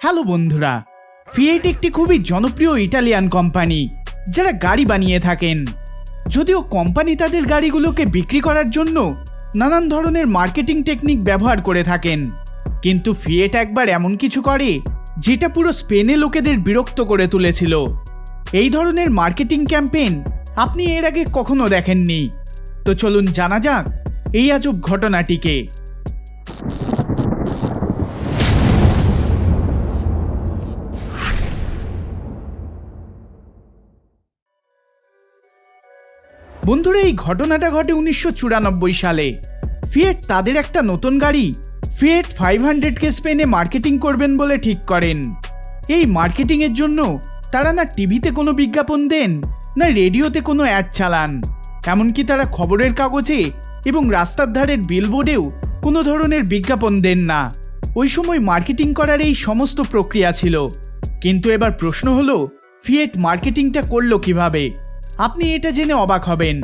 Hello বন্ধুরা Fiat একটি খুবই জনপ্রিয় ইটালিয়ান কোম্পানি, যারা গাড়ি বানিয়ে থাকেন। যদিও কোম্পানি তাদের গাড়িগুলোকে বিক্রি করার জন্য নানান ধরনের মার্কেটিং টেকনিক ব্যবহার করে থাকেন। কিন্তু ফিয়েট একবার এমন কিছু করে, যেটা পুরো স্পেনে লোকেদের বিরক্ত করে তুলেছিল। এই ধরনের মার্কেটিং ক্যাম্পেইন আপনি এর আগে কখনো দেখেননি। তো চলুন জানা যাক, এই আজব ঘটনাটিকে। বন্ধুরা, এই ঘটনাটা ঘটে উনিশশো চুরানব্বই সালে। ফিয়েট তাদের একটা নতুন গাড়ি, ফিয়েট ফাইভ হান্ড্রেডকে স্পেনে মার্কেটিং করবেন বলে ঠিক করেন। এই মার্কেটিংয়ের জন্য তারা না টিভিতে কোনো বিজ্ঞাপন দেন, না রেডিওতে কোনো অ্যাড চালান। এমনকি তারা খবরের কাগজে এবং রাস্তার ধারের বিলবোর্ডেও কোনো ধরনের বিজ্ঞাপন দেন না। ওই সময় মার্কেটিং করার এই সমস্ত প্রক্রিয়া ছিল। কিন্তু এবার প্রশ্ন হলো, ফিয়েট মার্কেটিংটা করল কীভাবে? আপনি এটা জেনে অবাক হবেন।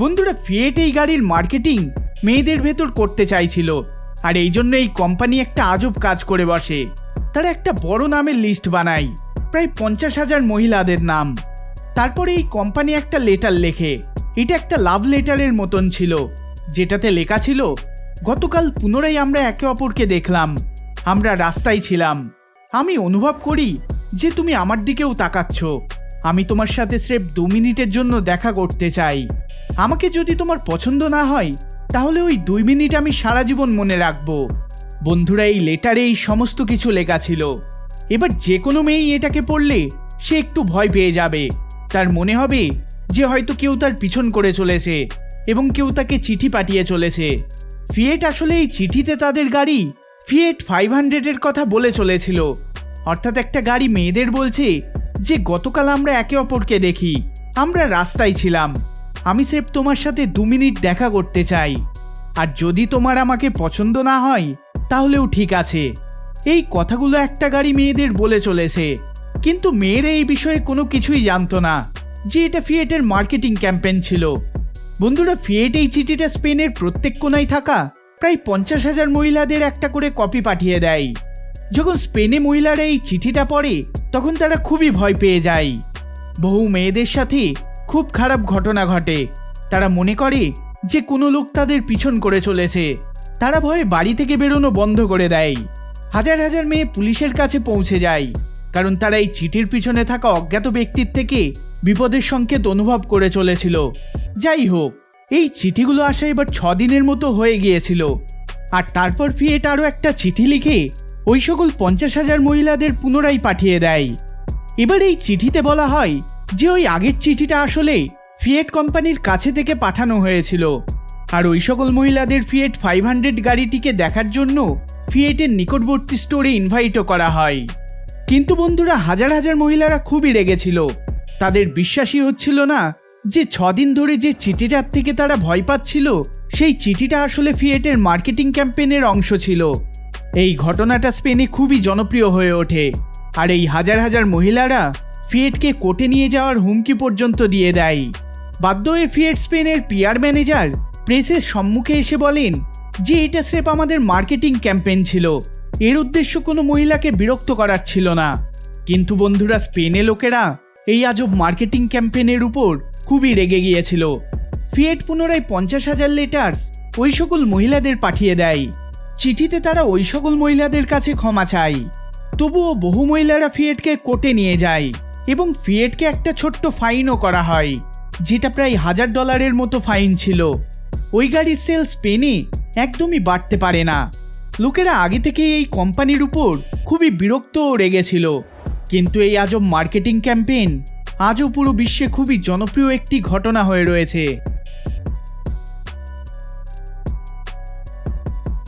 বন্ধুরা ফিয়েট এই গাড়ির মার্কেটিং মেয়েদের ভেতর করতে চাইছিল। আর এই জন্য এই কোম্পানি একটা আজব কাজ করে বসে। তারা একটা বড় নামের লিস্ট বানায়, প্রায় পঞ্চাশ হাজার মহিলাদের নাম। তারপরে এই কোম্পানি একটা লেটার লেখে। এটা একটা লাভ লেটারের মতন ছিল, যেটাতে লেখা ছিল, গতকাল পুনরায় আমরা একে অপরকে দেখলাম, আমরা রাস্তায় ছিলাম। আমি অনুভব করি যে তুমি আমার দিকেও তাকাচ্ছ। আমি তোমার সাথে স্রেফ দু মিনিটের জন্য দেখা করতে চাই। আমাকে যদি তোমার পছন্দ না হয়, তাহলে ওই দুই মিনিট আমি সারা জীবন মনে রাখব। বন্ধুরা, এই লেটারে এই সমস্ত কিছু লেখা ছিল। এবার যে কোনো মেয়েই এটাকে পড়লে সে একটু ভয় পেয়ে যাবে। তার মনে হবে যে হয়তো কেউ তার পিছন করে চলেছে এবং কেউ তাকে চিঠি পাঠিয়ে চলেছে। ফিয়েট আসলে এই চিঠিতে তাদের গাড়ি ফিয়েট ফাইভ হান্ড্রেডের কথা বলে চলেছিল। অর্থাৎ একটা গাড়ি মেয়েদের বলছে যে গতকাল আমরা একে অপরকে দেখি। আমরা রাস্তায় ছিলাম। আমি স্রেফ তোমার সাথে দু মিনিট দেখা করতে চাই। আর যদি তোমার আমাকে পছন্দ না হয়, তাহলেও ঠিক আছে। এই কথাগুলো একটা গাড়ি মেয়েদের বলে চলেছে। কিন্তু মেয়েরা এই বিষয়ে কোনো কিছুই জানতো না, যে এটা ফিয়েটের মার্কেটিং ক্যাম্পেন ছিল। বন্ধুরা ফিয়েট এই চিঠিটা স্পেনের প্রত্যেক কোনায় থাকা প্রায় পঞ্চাশ হাজার মহিলাদের একটা করে কপি পাঠিয়ে দেয়। যখন স্পেনে মহিলারা এই চিঠিটা পড়ে, তখন তারা খুবই ভয় পেয়ে যায়। বহু মেয়েদের সাথে খুব খারাপ ঘটনা ঘটে। তারা মনে করে যে কোনো লোক তাদের পিছন করে চলেছে। তারা ভয়ে বাড়ি থেকে বেরোনো বন্ধ করে দেয়। হাজার হাজার মেয়ে পুলিশের কাছে পৌঁছে যায়। কারণ তারা এই চিঠির পিছনে থাকা অজ্ঞাত ব্যক্তির থেকে বিপদের সংকেত অনুভব করে চলেছিল। যাই হোক, এই চিঠিগুলো আসা এবার ছ দিনের মতো হয়ে গিয়েছিল। আর তারপর ফিয়েট আরও একটা চিঠি লিখে ওই সকল পঞ্চাশ হাজার মহিলাদের পুনরায় পাঠিয়ে দেয়। এবার এই চিঠিতে বলা হয় যে ওই আগের চিঠিটা আসলে ফিয়েট কোম্পানির কাছে থেকে পাঠানো হয়েছিল। আর ওই সকল মহিলাদের ফিয়েট ফাইভ হান্ড্রেড গাড়িটিকে দেখার জন্য ফিয়েটের নিকটবর্তী স্টোরে ইনভাইটও করা হয়। কিন্তু বন্ধুরা, হাজার হাজার মহিলারা খুবই রেগেছিল। তাদের বিশ্বাসই হচ্ছিল না যে ছদিন ধরে যে চিঠিটার থেকে তারা ভয় পাচ্ছিল, সেই চিঠিটা আসলে ফিয়েটের মার্কেটিং ক্যাম্পেইনের অংশ ছিল। এই ঘটনাটা স্পেনে খুবই জনপ্রিয় হয়ে ওঠে। আর এই হাজার হাজার মহিলারা ফিয়েটকে কোর্টে নিয়ে যাওয়ার হুমকি পর্যন্ত দিয়ে দেয়। বাধ্য হয়ে ফিয়েট স্পেনের পিআর ম্যানেজার প্রেসের সম্মুখে এসে বলেন যে এটা স্রেফ আমাদের মার্কেটিং ক্যাম্পেইন ছিল। এর উদ্দেশ্য কোনো মহিলাকে বিরক্ত করার ছিল না। কিন্তু বন্ধুরা, স্পেনে লোকেরা এই আজব মার্কেটিং ক্যাম্পেইনের উপর খুবই রেগে গিয়েছিল। ফিয়েট পুনরায় পঞ্চাশ হাজার লেটার্স ওই সকল মহিলাদের পাঠিয়ে দেয়। চিঠিতে তারা ওই সকল মহিলাদের কাছে ক্ষমা চায়। তবুও বহু মহিলারা ফিয়েটকে কোর্টে নিয়ে যায় এবং ফিয়েটকে একটা ছোট্ট ফাইনও করা হয়, যেটা প্রায় হাজার ডলারের মতো ফাইন ছিল। ওই গাড়ির সেল স্পেনে একদমই বাড়তে পারে না। লোকেরা আগে থেকে এই কোম্পানির উপর খুবই বিরক্ত ও রেগেছিল। কিন্তু এই আজব মার্কেটিং ক্যাম্পেইন আজও পুরো বিশ্বে খুবই জনপ্রিয় একটি ঘটনা হয়ে রয়েছে।